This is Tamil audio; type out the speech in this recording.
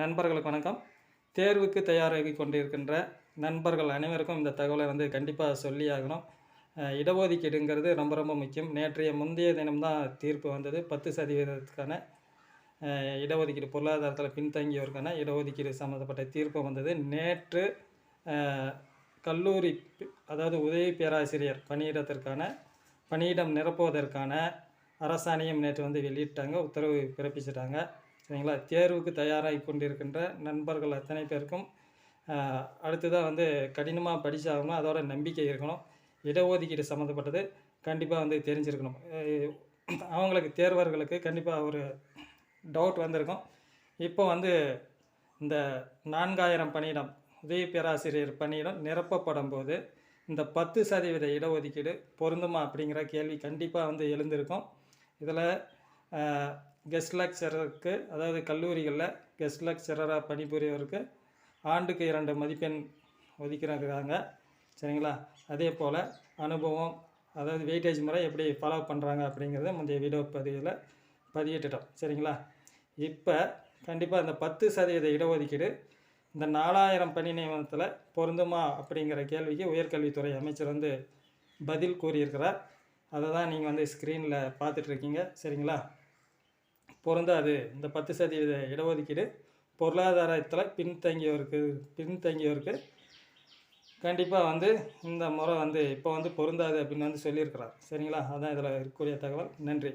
நண்பர்களுக்கு வணக்கம். தேர்வுக்கு தயாராகி கொண்டிருக்கின்ற நண்பர்கள் அனைவருக்கும் இந்த தகவலை வந்து கண்டிப்பாக சொல்லி ஆகணும் இடஒதுக்கீடுங்கிறது ரொம்ப ரொம்ப முக்கியம். நேற்றைய முந்தைய தினம்தான் தீர்ப்பு வந்தது. பத்து சதவீதத்துக்கான இடஒதுக்கீடு பொருளாதாரத்தில் பின்தங்கியோருக்கான இடஒதுக்கீடு சம்மந்தப்பட்ட தீர்ப்பு வந்தது. நேற்று கல்லூரி அதாவது உதவி பேராசிரியர் பணியிடத்திற்கான பணியிடம் நிரப்புவதற்கான அரசாணையம் நேற்று வந்து வெளியிட்டாங்க. உத்தரவு பிறப்பிச்சிட்டாங்க. சரிங்களா? தேர்வுக்கு தயாராகி கொண்டிருக்கின்ற நண்பர்கள் அத்தனை பேருக்கும் அடுத்ததாக வந்து கடினமாக படித்தாகணும் அதோட நம்பிக்கை இருக்கணும். இடஒதுக்கீடு சம்மந்தப்பட்டது கண்டிப்பாக வந்து தெரிஞ்சிருக்கணும். அவங்களுக்கு தேர்வர்களுக்கு கண்டிப்பாக ஒரு டவுட் வந்திருக்கும். இப்போ வந்து இந்த நான்காயிரம் பணியிடம் உதவி பேராசிரியர் பணியிடம் நிரப்பப்படும் போது இந்த பத்து சதவீத இடஒதுக்கீடு பொருந்துமா அப்படிங்கிற கேள்வி கண்டிப்பாக வந்து எழுந்திருக்கும். இதில் கெஸ்ட் லெக்சரருக்கு அதாவது கல்லூரிகளில் கெஸ்ட் லெக்சரராக பணிபுரியவருக்கு ஆண்டுக்கு இரண்டு மதிப்பெண் ஒதுக்கிறாங்க சரிங்களா? அதே போல் அனுபவம் அதாவது வெயிட்டேஜ் முறை எப்படி ஃபாலோ பண்ணுறாங்க அப்படிங்கிறத முந்தைய வீடியோ பதிவில் பதிவிட்டுட்டோம் சரிங்களா? இப்போ கண்டிப்பாக இந்த பத்து சதவீத இடஒதுக்கீடு இந்த நாலாயிரம் பணி நியமனத்தில் பொருந்துமா அப்படிங்கிற கேள்விக்கு உயர்கல்வித்துறை அமைச்சர் வந்து பதில் கூறியிருக்கிறார். அதை தான் நீங்கள் வந்து ஸ்க்ரீனில் பார்த்துட்ருக்கீங்க சரிங்களா? பொருந்தாது இந்த பத்து சதவீத இடஒதுக்கீடு பொருளாதாரத்தில் பின்தங்கியோருக்கு பின்தங்கியோருக்கு கண்டிப்பாக வந்து இந்த முறை வந்து இப்போ வந்து பொருந்தாது அப்படின்னு வந்து சொல்லியிருக்கிறார். சரிங்களா? அதான் இதில் இருக்கக்கூடிய தகவல். நன்றி.